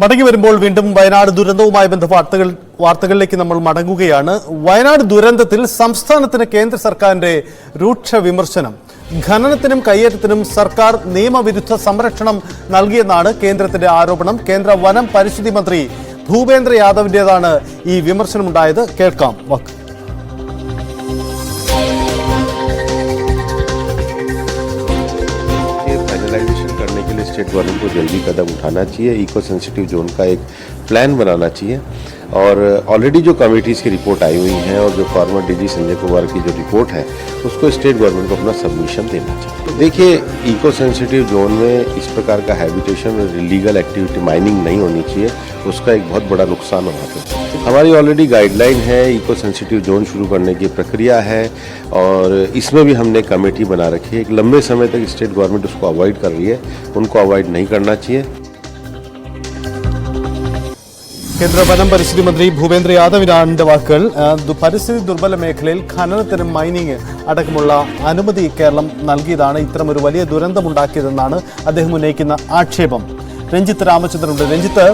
മടങ്ങി വരുമ്പോൾ വീണ്ടും വയനാട് ദുരന്തവുമായി ബന്ധപ്പെട്ട വാർത്തകൾ വാർത്തകളിലേക്ക് നമ്മൾ മടങ്ങുകയാണ്. വയനാട് ദുരന്തത്തിൽ സംസ്ഥാനത്തിന് കേന്ദ്ര സർക്കാരിന്റെ രൂക്ഷ വിമർശനം. ഖനനത്തിനും കയ്യേറ്റത്തിനും സർക്കാർ നിയമവിരുദ്ധ സംരക്ഷണം നൽകിയെന്നാണ് കേന്ദ്രത്തിന്റെ ആരോപണം. കേന്ദ്ര വനം പരിസ്ഥിതി മന്ത്രി ഭൂപേന്ദ്ര യാദവിന്റേതാണ് ഈ വിമർശനമുണ്ടായത്. കേൾക്കാം. വാക്ക്. स्टेट गवर्नमेंट को जल्दी कदम उठाना चाहिए इको सेंसिटिव जोन का एक प्लान बनाना चाहिए। और ऑलरेडी जो कमेटीज़ की रिपोर्ट आई हुई हैं और जो फॉर्मर डीजी संजय कुमार की जो रिपोर्ट है, उसको स्टेट गवर्नमेंट को अपना सबमिशन देना चाहिए। तो देखिए इको सेंसिटिव जोन में इस प्रकार का हैबिटेशन और लीगल एक्टिविटी माइनिंग नहीं होनी चाहिए, उसका एक बहुत बड़ा नुकसान हो सकता है हमारी ऑलरेडी गाइडलाइन है इको सेंसिटिव जोन शुरू करने की प्रक्रिया है और इसमें भी हमने कमेटी बना रखी है। एक लंबे समय तक स्टेट गवर्नमेंट उसको अवॉइड कर रही है, उनको अवॉइड नहीं करना चाहिए। കേന്ദ്ര വനം പരിസ്ഥിതി മന്ത്രി ഭൂപേന്ദ്ര യാദവിനാണിന്റെ വാക്കുകൾ. പരിസ്ഥിതി ദുർബല മേഖലയിൽ ഖനനത്തിനും മൈനിങ് അടക്കമുള്ള അനുമതി കേരളം നൽകിയതാണ് ഇത്തരമൊരു വലിയ ദുരന്തമുണ്ടാക്കിയതെന്നാണ് അദ്ദേഹം ഉന്നയിക്കുന്ന ആക്ഷേപം. രഞ്ജിത്ത് രാമചന്ദ്രനുണ്ട്. രഞ്ജിത്ത്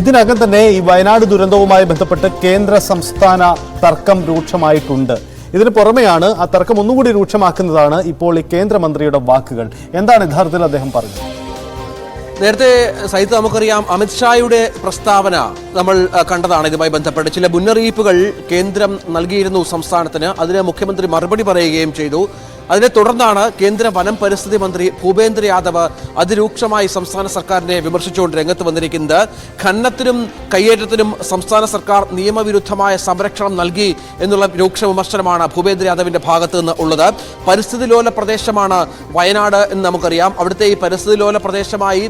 ഇതിനകം തന്നെ ഈ വയനാട് ദുരന്തവുമായി ബന്ധപ്പെട്ട് കേന്ദ്ര സംസ്ഥാന തർക്കം രൂക്ഷമായിട്ടുണ്ട്. ഇതിന് പുറമെയാണ് ആ തർക്കം ഒന്നുകൂടി രൂക്ഷമാക്കുന്നതാണ് ഇപ്പോൾ ഈ കേന്ദ്രമന്ത്രിയുടെ വാക്കുകൾ. എന്താണ് യഥാർത്ഥത്തിൽ അദ്ദേഹം പറഞ്ഞത്? നേരത്തെ സൈത്ത് നമുക്കറിയാം അമിത്ഷായുടെ പ്രസ്താവന നമ്മൾ കണ്ടതാണ് ഇതുമായി ബന്ധപ്പെട്ട്. ചില മുന്നറിയിപ്പുകൾ കേന്ദ്രം നൽകിയിരുന്നു സംസ്ഥാനത്തിന്. അതിന് മുഖ്യമന്ത്രി മറുപടി പറയുകയും ചെയ്തു. അതിനെ തുടർന്നാണ് കേന്ദ്ര വനം പരിസ്ഥിതി മന്ത്രി ഭൂപേന്ദ്ര യാദവ് അതിരൂക്ഷമായി സംസ്ഥാന സർക്കാരിനെ വിമർശിച്ചുകൊണ്ട് രംഗത്ത് വന്നിരിക്കുന്നത്. ഖനനത്തിനും കയ്യേറ്റത്തിനും സംസ്ഥാന സർക്കാർ നിയമവിരുദ്ധമായ സംരക്ഷണം നൽകി എന്നുള്ള രൂക്ഷ വിമർശനമാണ് ഭൂപേന്ദ്ര യാദവിന്റെ ഭാഗത്ത് നിന്ന് ഉള്ളത്. പരിസ്ഥിതി ലോല പ്രദേശമാണ് വയനാട് എന്ന് നമുക്കറിയാം. അവിടുത്തെ ഈ പരിസ്ഥിതി ലോല പ്രദേശമായി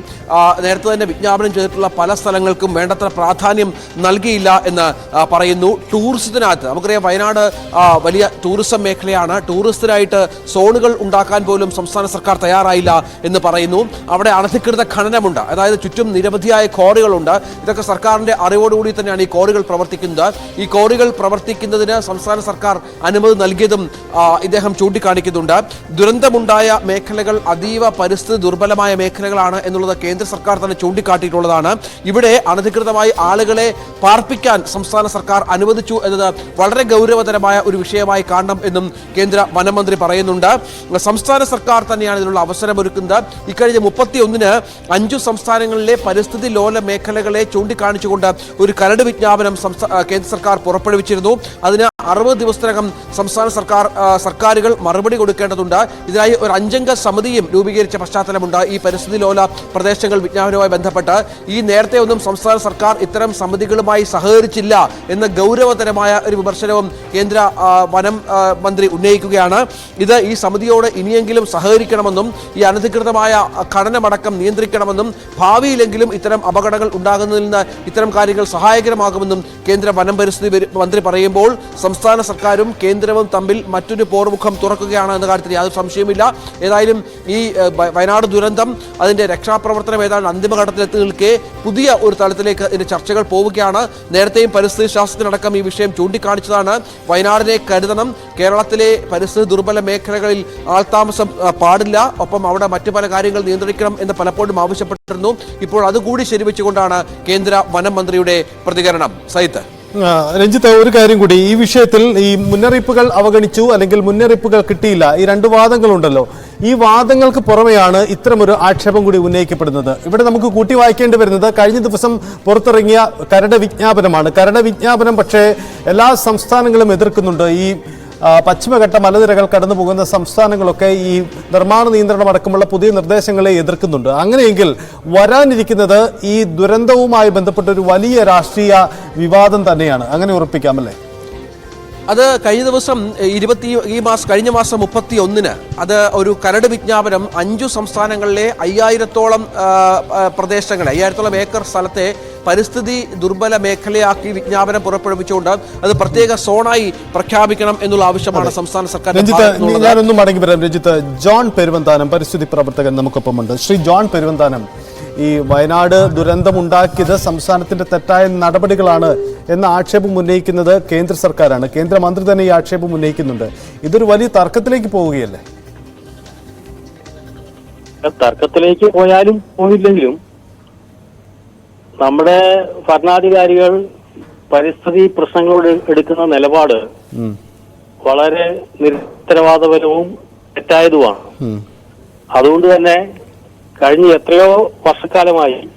നേരത്തെ തന്നെ വിജ്ഞാപനം ചെയ്തിട്ടുള്ള പല സ്ഥലങ്ങൾക്കും വേണ്ടത്ര പ്രാധാന്യം നൽകിയില്ല എന്ന് പറയുന്നു. ടൂറിസത്തിനകത്ത് നമുക്കറിയാം വയനാട് വലിയ ടൂറിസം മേഖലയാണ്. ടൂറിസ്റ്റിനായിട്ട് സോണുകൾ ഉണ്ടാക്കാൻ പോലും സംസ്ഥാന സർക്കാർ തയ്യാറായില്ല എന്ന് പറയുന്നു. അവിടെ അനധികൃത ഖനനമുണ്ട്. അതായത് ചുറ്റും നിരവധിയായ കോറികളുണ്ട്. ഇതൊക്കെ സർക്കാരിന്റെ അറിവോടുകൂടി തന്നെയാണ് ഈ കോറികൾ പ്രവർത്തിക്കുന്നത്. ഈ കോറികൾ പ്രവർത്തിക്കുന്നതിന് സംസ്ഥാന സർക്കാർ അനുമതി നൽകിയതും ഇദ്ദേഹം ചൂണ്ടിക്കാണിക്കുന്നുണ്ട്. ദുരന്തമുണ്ടായ മേഖലകൾ അതീവ പരിസ്ഥിതി ദുർബലമായ മേഖലകളാണ് എന്നുള്ളത് കേന്ദ്ര സർക്കാർ തന്നെ ചൂണ്ടിക്കാട്ടിയിട്ടുള്ളതാണ്. ഇവിടെ അനധികൃതമായി ആളുകളെ പാർപ്പിക്കാൻ സംസ്ഥാന സർക്കാർ അനുവദിച്ചു എന്നത് വളരെ ഗൗരവതരമായ ഒരു വിഷയമായി കാണണം എന്നും കേന്ദ്ര വനമന്ത്രി പറയുന്നുണ്ട്. സംസ്ഥാന സർക്കാർ തന്നെയാണ് ഇതിനുള്ള അവസരം ഒരുക്കുന്നത് ഇക്കഴിഞ്ഞ മുപ്പത്തി ഒന്നിന് അഞ്ചു സംസ്ഥാനങ്ങളിലെ പരിസ്ഥിതി ലോല മേഖലകളെ ചൂണ്ടിക്കാണിച്ചുകൊണ്ട് ഒരു കരട് വിജ്ഞാപനം കേന്ദ്ര സർക്കാർ പുറപ്പെടുവിച്ചിരുന്നു. അതിന് അറുപത് ദിവസത്തിനകം സംസ്ഥാന സർക്കാർ സർക്കാരുകൾ മറുപടി കൊടുക്കേണ്ടതുണ്ട്. ഇതിനായി ഒരു അഞ്ചംഗ സമിതിയും രൂപീകരിച്ച പശ്ചാത്തലമുണ്ട്. ഈ പരിസ്ഥിതി ലോല പ്രദേശങ്ങൾ വിജ്ഞാപനവുമായി ബന്ധപ്പെട്ട് ഈ നേരത്തെ ഒന്നും സംസ്ഥാന സർക്കാർ ഇത്തരം സമിതികളുമായി സഹകരിച്ചില്ല എന്ന ഗൗരവതരമായ ഒരു വിമർശനവും കേന്ദ്ര വനം മന്ത്രി ഉന്നയിക്കുകയാണ്. ഇത് ഈ സമിതിയോട് ഇനിയെങ്കിലും സഹകരിക്കണമെന്നും ഈ അനധികൃതമായ ഖനനമടക്കം നിയന്ത്രിക്കണമെന്നും ഭാവിയിലെങ്കിലും ഇത്തരം അപകടങ്ങൾ ഉണ്ടാകുന്നതിൽ നിന്ന് ഇത്തരം കാര്യങ്ങൾ സഹായകരമാകുമെന്നും കേന്ദ്ര വനം പരിസ്ഥിതി മന്ത്രി പറയുമ്പോൾ സംസ്ഥാന സർക്കാരും കേന്ദ്രവും തമ്മിൽ മറ്റൊരു പോർമുഖം തുറക്കുകയാണ് എന്ന കാര്യത്തിൽ യാതൊരു സംശയമില്ല ഏതായാലും ഈ വയനാട് ദുരന്തം അതിന്റെ രക്ഷാപ്രവർത്തനം ഏതാണ്ട് അന്തിമഘട്ടത്തിലെത്തി നിൽക്കെ പുതിയ ഒരു തലത്തിലേക്ക് ഇതിന്റെ ചർച്ചകൾ പോവുകയാണ്. നേരത്തെയും പരിസ്ഥിതി ശാസ്ത്രത്തിനടക്കം ഈ വിഷയം ചൂണ്ടിക്കാണിച്ചതാണ്. വയനാടിനെ കരുതണം. കേരളത്തിലെ പരിസ്ഥിതി ദുർബല മേഖലകളിൽ ആൾതാമസം പാടില്ല. ഒപ്പം അവിടെ മറ്റു പല കാര്യങ്ങൾ നിയന്ത്രിക്കണം എന്ന് പലപ്പോഴും ആവശ്യപ്പെട്ടിരുന്നു. ഇപ്പോൾ അതുകൂടി ശരിവെച്ചുകൊണ്ടാണ് കേന്ദ്ര വനം മന്ത്രിയുടെ പ്രതികരണം. സഹിത്ത് ആ, രഞ്ജിത്ത് ഒരു കാര്യം കൂടി. ഈ വിഷയത്തിൽ ഈ മുന്നറിയിപ്പുകൾ അവഗണിച്ചു അല്ലെങ്കിൽ മുന്നറിയിപ്പുകൾ കിട്ടിയില്ല. ഈ രണ്ട് വാദങ്ങളുണ്ടല്ലോ. ഈ വാദങ്ങൾക്ക് പുറമെയാണ് ഇത്തരമൊരു ആക്ഷേപം കൂടി ഉന്നയിക്കപ്പെടുന്നത്. ഇവിടെ നമുക്ക് കൂട്ടി വായിക്കേണ്ടി വരുന്നത് കഴിഞ്ഞ ദിവസം പുറത്തിറങ്ങിയ കരട് വിജ്ഞാപനമാണ്. കരട് വിജ്ഞാപനം പക്ഷേ എല്ലാ സംസ്ഥാനങ്ങളും എതിർക്കുന്നുണ്ട്. ഈ പശ്ചിമഘട്ട മലനിരകൾ കടന്നു പോകുന്ന സംസ്ഥാനങ്ങളൊക്കെ ഈ നിർമ്മാണ നിയന്ത്രണം അടക്കമുള്ള പുതിയ നിർദ്ദേശങ്ങളെ എതിർക്കുന്നുണ്ട്. അങ്ങനെയെങ്കിൽ വരാനിരിക്കുന്നത് ഈ ദുരന്തവുമായി ബന്ധപ്പെട്ട ഒരു വലിയ രാഷ്ട്രീയ വിവാദം തന്നെയാണ്. അങ്ങനെ ഉറപ്പിക്കാമല്ലേ അത് കഴിഞ്ഞ ദിവസം ഇരുപത്തി ഈ മാസം കഴിഞ്ഞ മാസം മുപ്പത്തി ഒന്നിന് അത് ഒരു കരട് വിജ്ഞാപനം അഞ്ചു സംസ്ഥാനങ്ങളിലെ അയ്യായിരത്തോളം പ്രദേശങ്ങളെ അയ്യായിരത്തോളം ഏക്കർ സ്ഥലത്തെ പരിസ്ഥിതി ദുർബല മേഖലയാക്കി വിജ്ഞാപനം പുറപ്പെടുവിച്ചുകൊണ്ട് അത് പ്രത്യേക സോണായി പ്രഖ്യാപിക്കണം എന്നുള്ള ആവശ്യമാണ് സംസ്ഥാന സർക്കാർ ഞാനൊന്നും മടങ്ങി രഞ്ജിത്ത് ജോൺ പെരുവന്താനം പരിസ്ഥിതി പ്രവർത്തകൻ നമുക്കൊപ്പമുണ്ട്. ശ്രീ ജോൺ പെരുവന്താനം ഈ വയനാട് ദുരന്തമുണ്ടാക്കിയത് സംസ്ഥാനത്തിന്റെ തെറ്റായ നടപടികളാണ് എന്ന ആക്ഷേപം ഉന്നയിക്കുന്നത് കേന്ദ്ര സർക്കാരാണ്. കേന്ദ്രമന്ത്രി തന്നെ ഈ ആക്ഷേപം ഉന്നയിക്കുന്നുണ്ട്. ഇതൊരു വലിയ തർക്കത്തിലേക്ക് പോവുകയല്ലേ? തർക്കത്തിലേക്ക് പോയാലും പോയില്ലെങ്കിലും നമ്മുടെ ഭരണാധികാരികൾ പരിസ്ഥിതി പ്രശ്നങ്ങളോട് എടുക്കുന്ന നിലപാട് വളരെ നിരുത്തരവാദപരവും തെറ്റായതുമാണ്. അതുകൊണ്ട് തന്നെ കഴിഞ്ഞ എത്രയോ വർഷക്കാലമായി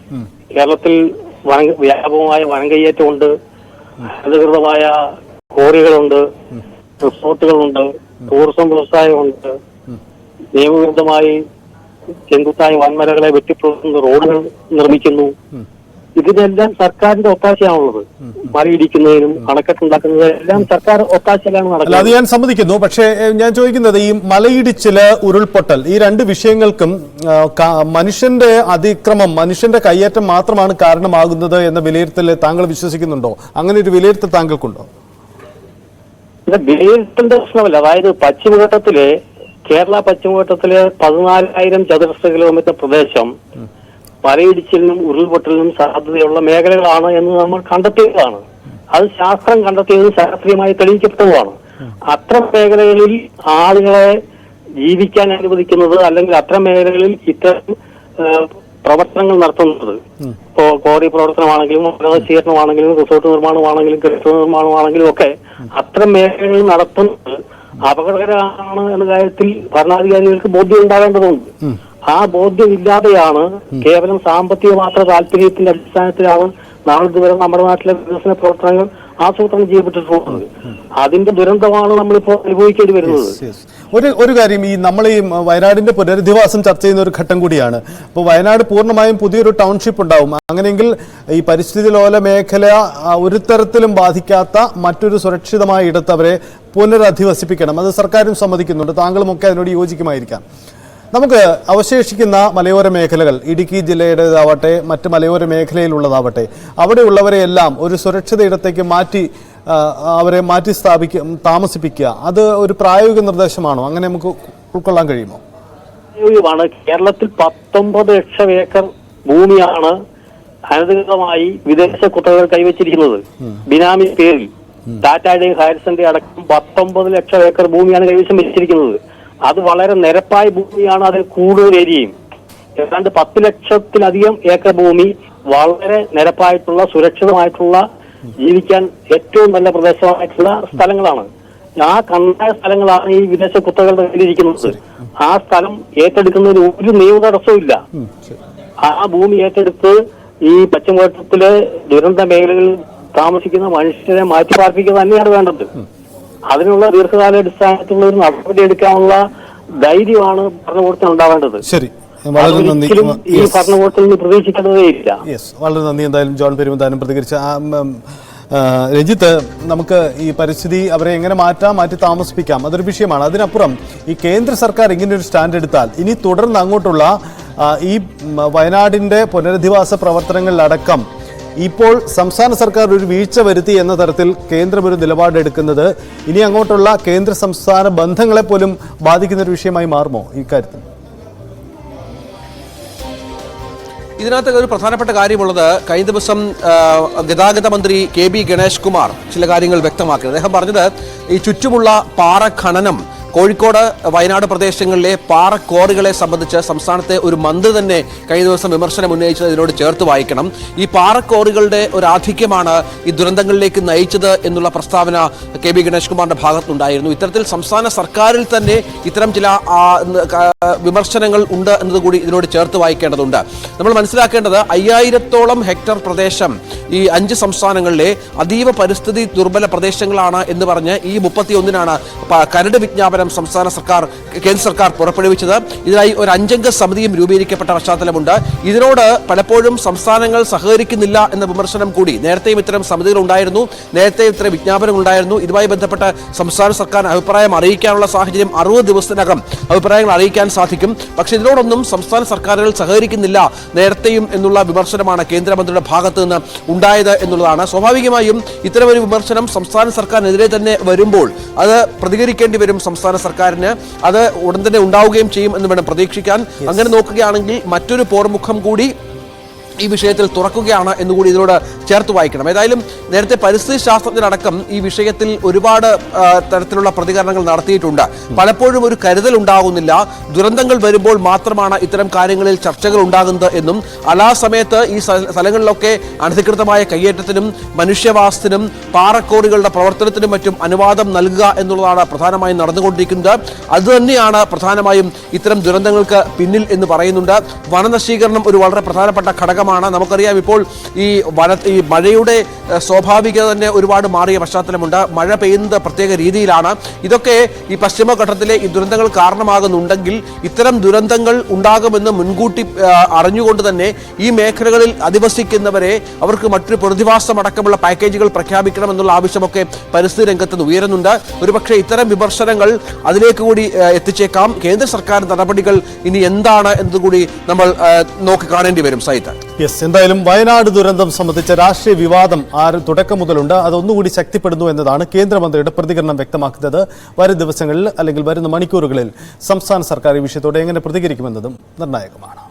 കേരളത്തിൽ വ്യാപകമായ വനംകയ്യേറ്റമുണ്ട്. അനധികൃതമായ കോറികളുണ്ട്. റിസോർട്ടുകളുണ്ട്. ടൂറിസം വ്യവസായമുണ്ട്. നിയമവിരുദ്ധമായി ചെങ്കുത്തായ വൻമരകളെ വെട്ടിപ്പുറത്തുന്ന റോഡുകൾ നിർമ്മിക്കുന്നു. ഇതിനെല്ലാം സർക്കാരിന്റെ ഒത്താശയാണുള്ളത്. മലയിടിക്കുന്നതിനും കണക്കെട്ടുണ്ടാക്കുന്നതിനെല്ലാം സർക്കാർ ഒത്താശയിലാണ് നടക്കുന്നത്. അത് ഞാൻ സമ്മതിക്കുന്നു. പക്ഷേ ഞാൻ ചോദിക്കുന്നത് ഈ മലയിടിച്ചിൽ ഉരുൾപൊട്ടൽ ഈ രണ്ട് വിഷയങ്ങൾക്കും മനുഷ്യന്റെ അതിക്രമം മനുഷ്യന്റെ കയ്യേറ്റം മാത്രമാണ് കാരണമാകുന്നത് എന്ന വിലയിരുത്തൽ താങ്കൾ വിശ്വസിക്കുന്നുണ്ടോ? അങ്ങനെ ഒരു വിലയിരുത്തൽ താങ്കൾക്കുണ്ടോ? ഇത് വിലയിരുത്തേണ്ട പ്രശ്നമല്ല. അതായത് പശ്ചിമഘട്ടത്തിലെ കേരള പശ്ചിമഘട്ടത്തിലെ പതിനാലായിരം ചതുരശ്ര കിലോമീറ്റർ പ്രദേശം മലയിടിച്ചിലിനും ഉരുൾപൊട്ടലിനും സാധ്യതയുള്ള മേഖലകളാണ് എന്ന് നമ്മൾ കണ്ടെത്തിയതാണ്. അത് ശാസ്ത്രം കണ്ടെത്തിയത് ശാസ്ത്രീയമായി തെളിയിക്കപ്പെട്ടതുമാണ്. അത്ര മേഖലകളിൽ ആളുകളെ ജീവിക്കാൻ അനുവദിക്കുന്നത് അല്ലെങ്കിൽ അത്ര മേഖലകളിൽ ഇത്തരം പ്രവർത്തനങ്ങൾ നടത്തുന്നത്. ഇപ്പോ കോടി പ്രവർത്തനമാണെങ്കിലും വനനശീകരണമാണെങ്കിലും റിസോർട്ട് നിർമ്മാണമാണെങ്കിലും കെട്ടിട നിർമ്മാണമാണെങ്കിലും ഒക്കെ അത്ര മേഖലകളിൽ നടത്തുന്നത് അപകടകരമാണ് എന്ന കാര്യത്തിൽ ഭരണാധികാരികൾക്ക് ബോധ്യം ഉണ്ടാവേണ്ടതുണ്ട് ആ ബോധ്യം ഇല്ലാതെയാണ് കേവലം സാമ്പത്തിക മാത്ര താല്പര്യത്തിന്റെ അടിസ്ഥാനത്തിലാണ് നാളെ നാളിതുവരെ നമ്മുടെ നാട്ടിലെ വികസന പ്രവർത്തനങ്ങൾ ആസൂത്രണം ചെയ്യപ്പെട്ടിട്ടുള്ളത്. അതിന്റെ ദുരന്തമാണ് നമ്മളിപ്പോ അനുഭവിക്കേണ്ടി വരുന്നത്. ഒരു ഒരു കാര്യം ഈ നമ്മൾ ഈ വയനാടിന്റെ പുനരധിവാസം ചർച്ച ചെയ്യുന്ന ഒരു ഘട്ടം കൂടിയാണ്. അപ്പോൾ വയനാട് പൂർണമായും പുതിയൊരു ടൗൺഷിപ്പ് ഉണ്ടാവും. അങ്ങനെയെങ്കിൽ ഈ പരിസ്ഥിതി ലോല മേഖല ഒരു തരത്തിലും ബാധിക്കാത്ത മറ്റൊരു സുരക്ഷിതമായ ഇടത്ത് അവരെ പുനരധിവസിപ്പിക്കണം. അത് സർക്കാരും സമ്മതിക്കുന്നുണ്ട്. താങ്കളും ഒക്കെ അതിനോട് യോജിക്കുമായിരിക്കാം. നമുക്ക് അവശേഷിക്കുന്ന മലയോര മേഖലകൾ ഇടുക്കി ജില്ലയുടേതാവട്ടെ മറ്റ് മലയോര മേഖലയിലുള്ളതാവട്ടെ അവിടെയുള്ളവരെയെല്ലാം ഒരു സുരക്ഷിത ഇടത്തേക്ക് മാറ്റി അവരെ മാറ്റി സ്ഥാപിക്ക താമസിപ്പിക്കുക അത് ഒരു പ്രായോഗിക നിർദ്ദേശമാണോ? അങ്ങനെ നമുക്ക് ഉൾക്കൊള്ളാൻ കഴിയുമോ? ാണ് കേരളത്തിൽ പത്തൊമ്പത് ലക്ഷം ഏക്കർ ഭൂമിയാണ് അനധികൃതമായി വിദേശ കുത്തകകൾ കൈവച്ചിരിക്കുന്നത്. ബിനാമി പേരിൽ. ടാറ്റയുടെയും സെക്കൻഡറി അടക്കം പത്തൊമ്പത് ലക്ഷം ഏക്കർ ഭൂമിയാണ് കൈവശം വെച്ചിരിക്കുന്നത്. അത് വളരെ നിരപ്പായ ഭൂമിയാണ് അതിൽ കൂടുതൽ ഏരിയയും. ഏതാണ്ട് പത്ത് ലക്ഷത്തിലധികം ഏക്കർ ഭൂമി വളരെ നിരപ്പായിട്ടുള്ള സുരക്ഷിതമായിട്ടുള്ള ജീവിക്കാൻ ഏറ്റവും നല്ല പ്രദേശമായിട്ടുള്ള സ്ഥലങ്ങളാണ്. ആ കണ്ടായ സ്ഥലങ്ങളാണ് ഈ വിദേശ കുത്തകളുടെ കയ്യിലിരിക്കുന്നത്. ആ സ്ഥലം ഏറ്റെടുക്കുന്നതിന് ഒരു നിയമ തടസ്സവും ആ ഭൂമി ഏറ്റെടുത്ത് ഈ പശ്ചിമഘട്ടത്തിലെ ദുരന്ത മേഖലകളിൽ താമസിക്കുന്ന മനുഷ്യരെ മാറ്റി പാർപ്പിക്കുക തന്നെയാണ് വേണ്ടത്. അതിനുള്ള ദീർഘകാലാടിസ്ഥാനത്തിലുള്ള ഒരു നടപടി എടുക്കാനുള്ള ധൈര്യമാണ് ഭരണകൂടത്തിന് ഉണ്ടാവേണ്ടത്. ശരി. വളരെ നന്ദി. ഈ. ഭരണകൂടത്തിൽ നിന്ന് പ്രതീക്ഷിക്കേണ്ടതേയില്ല യെസ് വളരെ നന്ദി. എന്തായാലും ജോൺ പെരുമന്താനം പ്രതികരിച്ച രഞ്ജിത്ത് നമുക്ക് ഈ പരിസ്ഥിതി അവരെ എങ്ങനെ മാറ്റാം മാറ്റി താമസിപ്പിക്കാം അതൊരു വിഷയമാണ്. അതിനപ്പുറം ഈ കേന്ദ്ര സർക്കാർ ഇങ്ങനെ ഒരു സ്റ്റാൻഡ് എടുത്താൽ ഇനി തുടർന്ന് അങ്ങോട്ടുള്ള ഈ വയനാടിന്റെ വയനാടിന്റെ പുനരധിവാസ പ്രവർത്തനങ്ങളിലടക്കം ഇപ്പോൾ സംസ്ഥാന സർക്കാർ ഒരു വീഴ്ച വരുത്തി എന്ന തരത്തിൽ കേന്ദ്രം ഒരു നിലപാടെടുക്കുന്നത് ഇനി അങ്ങോട്ടുള്ള കേന്ദ്ര സംസ്ഥാന ബന്ധങ്ങളെ പോലും ബാധിക്കുന്ന ഒരു വിഷയമായി മാറുമോ? ഇക്കാര്യത്തിൽ ഇതിനകത്ത് ഒരു പ്രധാനപ്പെട്ട കാര്യമുള്ളത് കഴിഞ്ഞ ദിവസം ഗതാഗത മന്ത്രി കെ ബി ഗണേഷ് കുമാർ ചില കാര്യങ്ങൾ വ്യക്തമാക്കി. അദ്ദേഹം പറഞ്ഞത് ഈ ചുറ്റുമുള്ള പാറ ഖനനം കോഴിക്കോട് വയനാട് പ്രദേശങ്ങളിലെ പാറ ക്വാറികളെ സംബന്ധിച്ച് സംസ്ഥാനത്തെ ഒരു മന്ത്രി തന്നെ കഴിഞ്ഞ ദിവസം വിമർശനം ഉന്നയിച്ചത് ഇതിനോട് ചേർത്ത് വായിക്കണം. ഈ പാറ ക്വാറികളുടെ ഒരു ആധിക്യമാണ് ഈ ദുരന്തങ്ങളിലേക്ക് നയിച്ചത് എന്നുള്ള പ്രസ്താവന കെ ബി ഗണേഷ് കുമാറിന്റെ ഭാഗത്തുണ്ടായിരുന്നു ഇത്തരത്തിൽ സംസ്ഥാന സർക്കാരിൽ തന്നെ ഇത്തരം ചില വിമർശനങ്ങൾ ഉണ്ട് എന്നതുകൂടി ഇതിനോട് ചേർത്ത് വായിക്കേണ്ടതുണ്ട്. നമ്മൾ മനസ്സിലാക്കേണ്ടത് അയ്യായിരത്തോളം ഹെക്ടർ പ്രദേശം ഈ അഞ്ച് സംസ്ഥാനങ്ങളിലെ അതീവ പരിസ്ഥിതി ദുർബല പ്രദേശങ്ങളാണ് എന്ന് പറഞ്ഞ് ഈ മുപ്പത്തി ഒന്നിനാണ് കരട് വിജ്ഞാപനം സംസ്ഥാന സർക്കാർ കേന്ദ്ര സർക്കാർ പുറപ്പെടുവിച്ചത്. ഇതിനായി ഒരു അഞ്ചംഗ സമിതിയും രൂപീകരിക്കപ്പെട്ട പശ്ചാത്തലമുണ്ട്. ഇതിനോട് പലപ്പോഴും സംസ്ഥാനങ്ങൾ സഹകരിക്കുന്നില്ല എന്ന വിമർശനം കൂടി നേരത്തെയും ഇത്തരം സമിതികൾ ഉണ്ടായിരുന്നു. നേരത്തെ ഇത്തരം വിജ്ഞാപനം ഉണ്ടായിരുന്നു. ഇതുമായി ബന്ധപ്പെട്ട് സംസ്ഥാന സർക്കാർ അഭിപ്രായം അറിയിക്കാനുള്ള സാഹചര്യം അറുപത് ദിവസത്തിനകം അഭിപ്രായങ്ങൾ അറിയിക്കാൻ സാധിക്കും. പക്ഷേ ഇതിനോടൊന്നും സംസ്ഥാന സർക്കാരുകൾ സഹകരിക്കുന്നില്ല നേരത്തെയും എന്നുള്ള വിമർശനമാണ് കേന്ദ്രമന്ത്രിയുടെ ഭാഗത്തു നിന്ന് ഉണ്ടായത് എന്നുള്ളതാണ്. സ്വാഭാവികമായും ഇത്തരമൊരു വിമർശനം സംസ്ഥാന സർക്കാരിനെതിരെ തന്നെ വരുമ്പോൾ അത് പ്രതികരിക്കേണ്ടി വരും സംസ്ഥാന സർക്കാരിന് അത് ഉടൻ തന്നെ ഉണ്ടാവുകയും ചെയ്യും എന്ന് വേണം പ്രതീക്ഷിക്കാൻ. അങ്ങനെ നോക്കുകയാണെങ്കിൽ മറ്റൊരു പോർമുഖം കൂടി ഈ വിഷയത്തിൽ തുറക്കുകയാണ് എന്നുകൂടി ഇതിനോട് ചേർത്ത് വായിക്കണം. ഏതായാലും നേരത്തെ പരിസ്ഥിതി ശാസ്ത്രജ്ഞരടക്കം ഈ വിഷയത്തിൽ ഒരുപാട് തരത്തിലുള്ള പ്രതികരണങ്ങൾ നടത്തിയിട്ടുണ്ട്. പലപ്പോഴും ഒരു കരുതൽ ഉണ്ടാകുന്നില്ല ദുരന്തങ്ങൾ വരുമ്പോൾ മാത്രമാണ് ഇത്തരം കാര്യങ്ങളിൽ ചർച്ചകൾ ഉണ്ടാകുന്നത് എന്നും അലാ സമയത്ത് ഈ സ്ഥ- സ്ഥലങ്ങളിലൊക്കെ അനധികൃതമായ കയ്യേറ്റത്തിനും മനുഷ്യവാസത്തിനും പാറക്കോറികളുടെ പ്രവർത്തനത്തിനും മറ്റും അനുവാദം നൽകുക എന്നുള്ളതാണ് പ്രധാനമായും നടന്നുകൊണ്ടിരിക്കുന്നത്. അതുതന്നെയാണ് പ്രധാനമായും ഇത്തരം ദുരന്തങ്ങൾക്ക് പിന്നിൽ എന്ന് പറയുന്നുണ്ട്. വനനശീകരണം ഒരു വളരെ പ്രധാനപ്പെട്ട ഘടകമാണ് നമുക്കറിയാം ഇപ്പോൾ ഈ വന ഈ മഴയുടെ സ്വാഭാവികത തന്നെ ഒരുപാട് മാറിയ പശ്ചാത്തലമുണ്ട്. മഴ പെയ്യുന്നത് പ്രത്യേക രീതിയിലാണ്. ഇതൊക്കെ ഈ പശ്ചിമഘട്ടത്തിലെ ഈ ദുരന്തങ്ങൾ കാരണമാകുന്നുണ്ടെങ്കിൽ ഇത്തരം ദുരന്തങ്ങൾ ഉണ്ടാകുമെന്ന് മുൻകൂട്ടി അറിഞ്ഞുകൊണ്ട് തന്നെ ഈ മേഖലകളിൽ അധിവസിക്കുന്നവരെ അവർക്ക് മറ്റൊരു പ്രതിഭാസം അടക്കമുള്ള പാക്കേജുകൾ പ്രഖ്യാപിക്കണമെന്നുള്ള ആവശ്യമൊക്കെ പരിസ്ഥിതി രംഗത്ത് ഉയരുന്നുണ്ട്. ഒരുപക്ഷെ ഇത്തരം വിമർശനങ്ങൾ അതിലേക്ക് കൂടി എത്തിച്ചേക്കാം. കേന്ദ്ര സർക്കാർ നടപടികൾ ഇനി എന്താണ് എന്നതുകൂടി നമ്മൾ നോക്കി കാണേണ്ടി വരും. സൈത്ത് യെസ് എന്തായാലും വയനാട് ദുരന്തം സംബന്ധിച്ച രാഷ്ട്രീയ വിവാദം ആര് തുടക്കം മുതലുണ്ട്. അതൊന്നുകൂടി ശക്തിപ്പെടുന്നു എന്നതാണ് കേന്ദ്രമന്ത്രിയുടെ പ്രതികരണം വ്യക്തമാക്കുന്നത്. വരും ദിവസങ്ങളിൽ അല്ലെങ്കിൽ വരുന്ന മണിക്കൂറുകളിൽ സംസ്ഥാന സർക്കാർ ഈ വിഷയത്തോടെ എങ്ങനെ പ്രതികരിക്കുമെന്നതും നിർണായകമാണ്.